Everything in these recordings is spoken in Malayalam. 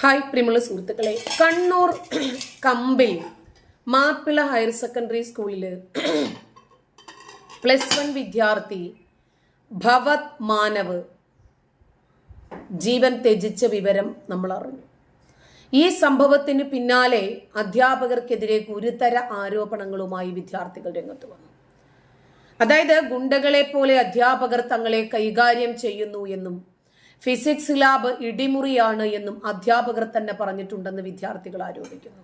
ഹായ് പ്രിയമുള്ള സുഹൃത്തുക്കളെ. കണ്ണൂർ കമ്പിൽ മാപ്പിള ഹയർ സെക്കൻഡറി സ്കൂളിൽ പ്ലസ് വൺ വിദ്യാർത്ഥി ഭവത് മാനവ് ജീവൻ ത്യജിച്ച വിവരം നമ്മൾ അറിഞ്ഞു. ഈ സംഭവത്തിന് പിന്നാലെ അധ്യാപകർക്കെതിരെ ഗുരുതര ആരോപണങ്ങളുമായി വിദ്യാർത്ഥികൾ രംഗത്ത് വന്നു. അതായത് ഗുണ്ടകളെ പോലെ അധ്യാപകർ തങ്ങളെ കൈകാര്യം ചെയ്യുന്നു എന്നും ഫിസിക്സ് ലാബ് ഇടിമുറിയാണ് എന്നും അധ്യാപകർ തന്നെ പറഞ്ഞിട്ടുണ്ടെന്ന് വിദ്യാർത്ഥികൾ ആരോപിക്കുന്നു.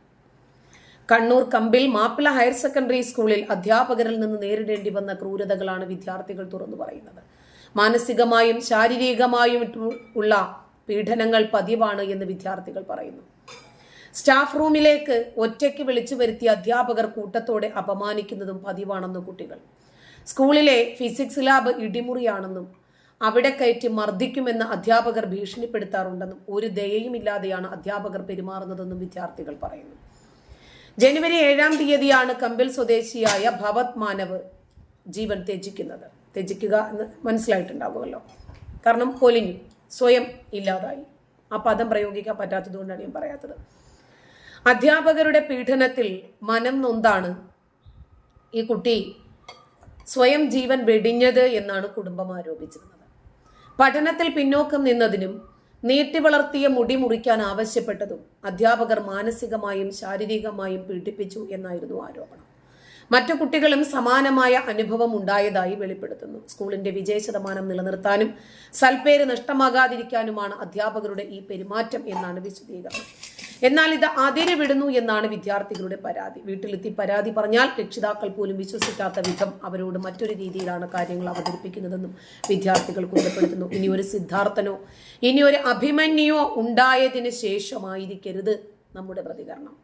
കണ്ണൂർ കമ്പിൽ മാപ്പിള ഹയർ സെക്കൻഡറി സ്കൂളിൽ അധ്യാപകരിൽ നിന്ന് നേരിടേണ്ടി വന്ന ക്രൂരതകളാണ് വിദ്യാർത്ഥികൾ തുറന്നു പറയുന്നത്. മാനസികമായും ശാരീരികമായും ഉള്ള പീഡനങ്ങൾ പതിവാണ് എന്ന് വിദ്യാർത്ഥികൾ പറയുന്നു. സ്റ്റാഫ് റൂമിലേക്ക് ഒറ്റയ്ക്ക് വിളിച്ചു വരുത്തിയ അധ്യാപകർ കൂട്ടത്തോടെ അപമാനിക്കുന്നതും പതിവാണെന്ന് കുട്ടികൾ. സ്കൂളിലെ ഫിസിക്സ് ലാബ് ഇടിമുറിയാണെന്നും അവിടെ കയറ്റി മർദ്ദിക്കുമെന്ന് അധ്യാപകർ ഭീഷണിപ്പെടുത്താറുണ്ടെന്നും ഒരു ദയയുമില്ലാതെയാണ് അധ്യാപകർ പെരുമാറുന്നതെന്നും വിദ്യാർത്ഥികൾ പറയുന്നു. ജനുവരി ഏഴാം തീയതിയാണ് കമ്പിൽ സ്വദേശിയായ ഭവത് മാനവ് ജീവൻ ത്യജിക്കുന്നത്. ത്യജിക്കുക എന്ന് മനസ്സിലായിട്ടുണ്ടാകുമല്ലോ കാരണം പൊലിഞ്ഞു സ്വയം ഇല്ലാതായി. ആ പദം പ്രയോഗിക്കാൻ പറ്റാത്തതുകൊണ്ടാണ് ഞാൻ പറയാത്തത്. അധ്യാപകരുടെ പീഡനത്തിൽ മനം നൊന്താണ് ഈ കുട്ടി സ്വയം ജീവൻ വെടിഞ്ഞത് എന്നാണ് കുടുംബം ആരോപിച്ചിരുന്നത്. പഠനത്തിൽ പിന്നോക്കം നിന്നതിനും നീട്ടി വളർത്തിയ മുടി മുറിക്കാൻ ആവശ്യപ്പെട്ടതും അധ്യാപകർ മാനസികമായും ശാരീരികമായും പീഡിപ്പിച്ചു എന്നായിരുന്നു ആരോപണം. മറ്റു കുട്ടികളും സമാനമായ അനുഭവം ഉണ്ടായതായി വെളിപ്പെടുത്തുന്നു. സ്കൂളിന്റെ വിജയ ശതമാനം നിലനിർത്താനും സൽപ്പേര് നഷ്ടമാകാതിരിക്കാനുമാണ് അധ്യാപകരുടെ ഈ പെരുമാറ്റം എന്നാണ് വിശദീകരണം. എന്നാൽ ഇത് അതിര് വിടുന്നു എന്നാണ് വിദ്യാർത്ഥികളുടെ പരാതി. വീട്ടിലെത്തി പരാതി പറഞ്ഞാൽ രക്ഷിതാക്കൾ പോലും വിശ്വസിക്കാത്ത വിധം അവരോട് മറ്റൊരു രീതിയിലാണ് കാര്യങ്ങൾ അവതരിപ്പിക്കുന്നതെന്നും വിദ്യാർത്ഥികൾ കുറ്റപ്പെടുത്തുന്നു. ഇനി ഒരു സിദ്ധാർത്ഥനോ ഇനി ഒരു അഭിമന്യോ ഉണ്ടായതിനു ശേഷമായിരിക്കരുത് നമ്മുടെ പ്രതികരണം.